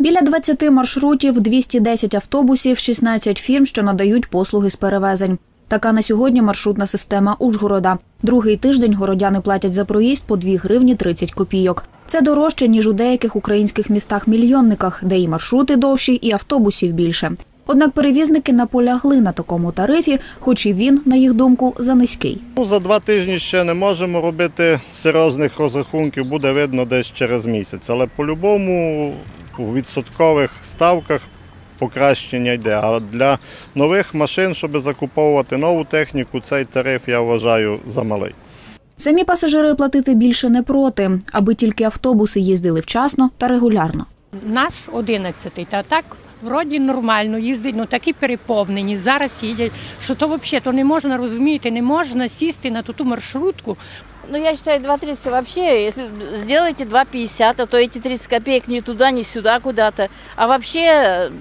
Біля 20 маршрутів, 210 автобусів, 16 фірм, що надають послуги з перевезень. Така на сьогодні маршрутна система Ужгорода. Другий тиждень городяни платять за проїзд по 2 гривні 30 копійок. Це дорожче, ніж у деяких українських містах-мільйонниках, де і маршрути довші, і автобусів більше. Однак перевізники наполягли на такому тарифі, хоч і він, на їх думку, за низький. Ну, за два тижні ще не можемо робити серйозних розрахунків, буде видно десь через місяць. Але по-любому у відсоткових ставках покращення йде. А для нових машин, щоб закуповувати нову техніку, цей тариф я вважаю замалий. Самі пасажири платити більше не проти, аби тільки автобуси їздили вчасно та регулярно. Наш 11-й, та так вроді нормально їздить, ну такі переповнені. Зараз їдять, що то взагалі то не можна розуміти, не можна сісти на ту, ту маршрутку. Ну, я считаю, 2,30 вообще, если сделаете 2,50, а то эти 30 копеек ни туда, ни сюда куда-то. А вообще э,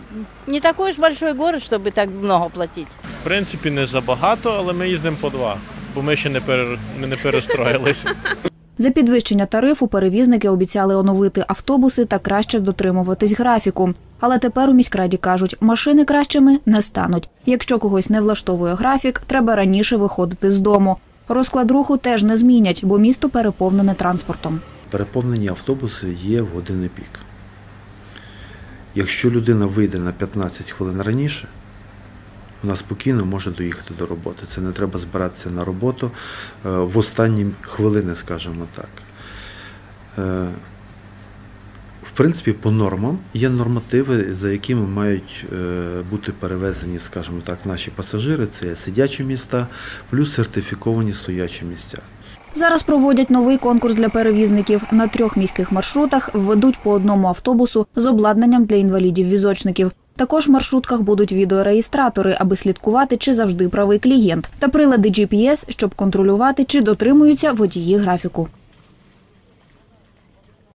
не такой уж большой город, чтобы так много платить. В принципі, не забагато, але ми їздимо по два, бо ми ще не, пере... ми не перестроїлися. За підвищення тарифу перевізники обіцяли оновити автобуси та краще дотримуватись графіку. Але тепер у міськраді кажуть, машини кращими не стануть. Якщо когось не влаштовує графік, треба раніше виходити з дому. Розклад руху теж не змінять, бо місто переповнене транспортом. Переповнені автобуси є в години пік. Якщо людина вийде на 15 хвилин раніше, вона спокійно може доїхати до роботи. Це не треба збиратися на роботу е, в останні хвилини, скажімо так. Е, В принципі, по нормам є нормативи, за якими мають е, бути перевезені, скажімо так, наші пасажири. Це сидячі міста, плюс сертифіковані стоячі місця. Зараз проводять новий конкурс для перевізників. На трьох міських маршрутах введуть по одному автобусу з обладнанням для інвалідів-візочників. Також в маршрутках будуть відеореєстратори, аби слідкувати, чи завжди правий клієнт, та прилади GPS, щоб контролювати, чи дотримуються водії графіку.